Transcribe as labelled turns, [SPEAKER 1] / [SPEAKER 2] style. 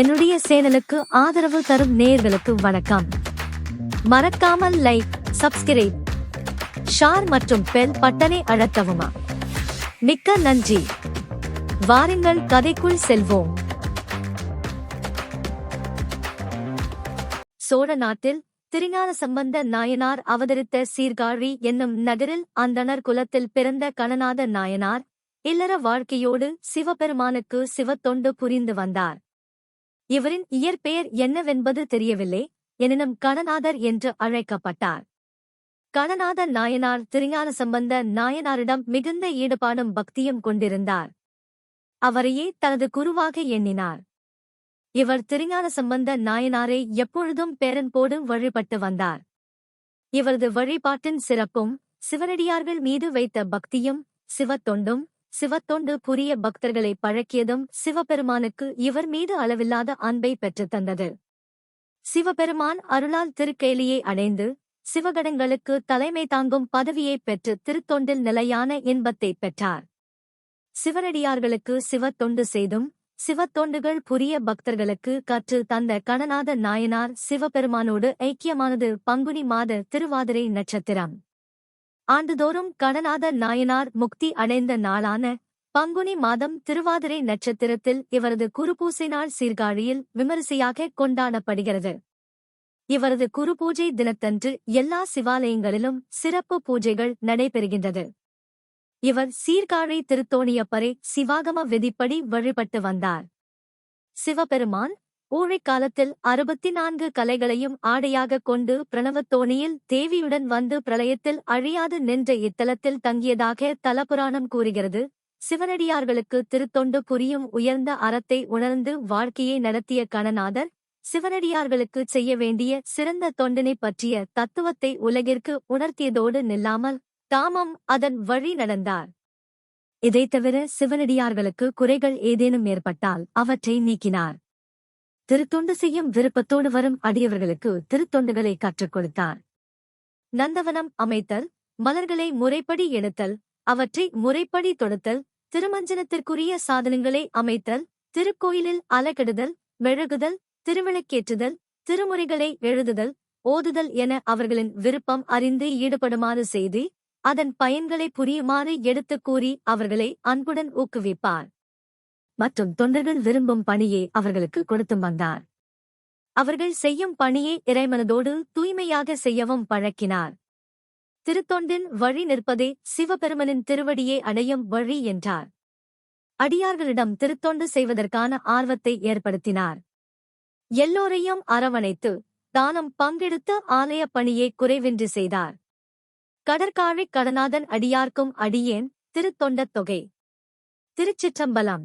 [SPEAKER 1] என்னுடைய சேனலுக்கு ஆதரவு தரும் நேர்களுக்கு வணக்கம். மறக்காமல் லைக் சப்ஸ்கிரைப் ஷார் மற்றும் பெல் பட்டனை அழுத்தவுமா. மிக்க நன்றி. வாருங்கள் கதைக்குள் செல்வோம். சோழ நாட்டில் திருஞான சம்பந்த நாயனார் அவதரித்த சீர்காழி என்னும் நகரில் அந்தனர் குலத்தில் பிறந்த கணநாத நாயனார் இல்லற வாழ்க்கையோடு சிவபெருமானுக்கு சிவத்தொண்டு புரிந்து வந்தார். இவரின் இயற்பெயர் என்னவென்பது தெரியவில்லை எனினும் கணநாதர் என்று அழைக்கப்பட்டார். கணநாத நாயனார் திருஞான சம்பந்த நாயனாரிடம் மிகுந்த ஈடுபாடும் பக்தியும் கொண்டிருந்தார். அவரையே தனது குருவாக எண்ணினார். இவர் திருஞான சம்பந்த நாயனாரை எப்பொழுதும் பேரன்போடும் வழிபட்டு வந்தார். இவரது வழிபாட்டின் சிறப்பும் சிவனடியார்கள் மீது வைத்த பக்தியும் சிவத்தொண்டும் சிவத்தொண்டு புரிய பக்தர்களை பழக்கியதும் சிவபெருமானுக்கு இவர் மீது அளவில்லாத அன்பை பெற்றுத் தந்தது. சிவபெருமான் அருளால் திருக்கேலியை அடைந்து சிவகடங்களுக்கு தலைமை தாங்கும் பதவியைப் பெற்று திருத்தொண்டில் நிலையான இன்பத்தை பெற்றார். சிவனடியார்களுக்கு சிவத்தொண்டு செய்தும் சிவத்தொண்டுகள் புரிய பக்தர்களுக்கு கற்று தந்த கணநாத நாயனார் சிவபெருமானோடு ஐக்கியமானது பங்குனி மாத திருவாதிரை நட்சத்திரம். ஆண்டுதோறும் கடநாத நாயனார் முக்தி அடைந்த நாளான பங்குனி மாதம் திருவாதிரை நட்சத்திரத்தில் இவரது குருபூசை நாள் சீர்காழியில் விமரிசையாக கொண்டாடப்படுகிறது. இவரது குருபூஜை தினத்தன்று எல்லா சிவாலயங்களிலும் சிறப்பு பூஜைகள் நடைபெறுகின்றது. இவர் சீர்காழி திருத்தோணியப்பரை சிவாகம விதிப்படி வழிபட்டு வந்தார். சிவபெருமான் ஊழைக்காலத்தில் அறுபத்தி நான்கு கலைகளையும் ஆடையாகக் கொண்டு பிரணவத்தோணியில் தேவியுடன் வந்து பிரளயத்தில் அழியாது நின்ற இத்தலத்தில் தங்கியதாக தலபுராணம் கூறுகிறது. சிவனடியார்களுக்கு திருத்தொண்டு புரியும் உயர்ந்த அறத்தை உணர்ந்து வாழ்க்கையை நடத்திய கணநாதர் சிவனடியார்களுக்கு செய்ய வேண்டிய சிறந்த தொண்டினை பற்றிய தத்துவத்தை உலகிற்கு உணர்த்தியதோடு நில்லாமல் தாமம் அதன் வழி நடந்தார். இதைத் தவிர சிவனடியார்களுக்கு குறைகள் ஏதேனும் ஏற்பட்டால் அவற்றை நீக்கினார். திருத்தொண்டு செய்யும் விருப்பத்தோடு வரும் அடியவர்களுக்கு திருத்தொண்டுகளை கற்றுக் கொடுத்தார். நந்தவனம் அமைத்தல் மலர்களை முறைப்படி எடுத்தல் அவற்றை முறைப்படி தொடுத்தல் திருமஞ்சனத்திற்குரிய சாதனங்களை அமைத்தல் திருக்கோயிலில் அலகெடுதல் மெழுகுதல் திருவிளக்கேற்றுதல் திருமுறைகளை எழுதுதல் ஓதுதல் என அவர்களின் விருப்பம் அறிந்து ஈடுபடுமாறு செய்து அதன் பயன்களை புரியுமாறு எடுத்துக் கூறி அவர்களை அன்புடன் ஊக்குவிப்பார். மற்றும் தொண்டர்கள் விரும்பும் பணியை அவர்களுக்கு கொடுத்தும் வந்தார். அவர்கள் செய்யும் பணியை இறைமனதோடு தூய்மையாக செய்யவும் பழக்கினார். திருத்தொண்டின் வழி நிற்பதே சிவபெருமனின் திருவடியை அடையும் வழி என்றார். அடியார்களிடம் திருத்தொண்டு செய்வதற்கான ஆர்வத்தை ஏற்படுத்தினார். எல்லோரையும் அரவணைத்து தானம் பங்கெடுத்து ஆலய பணியை குறைவின்றி செய்தார். கடற்காழி கடநாதன் அடியார்க்கும் அடியேன் திருத்தொண்டத் தொகை. திருச்சிற்றம்பலம்.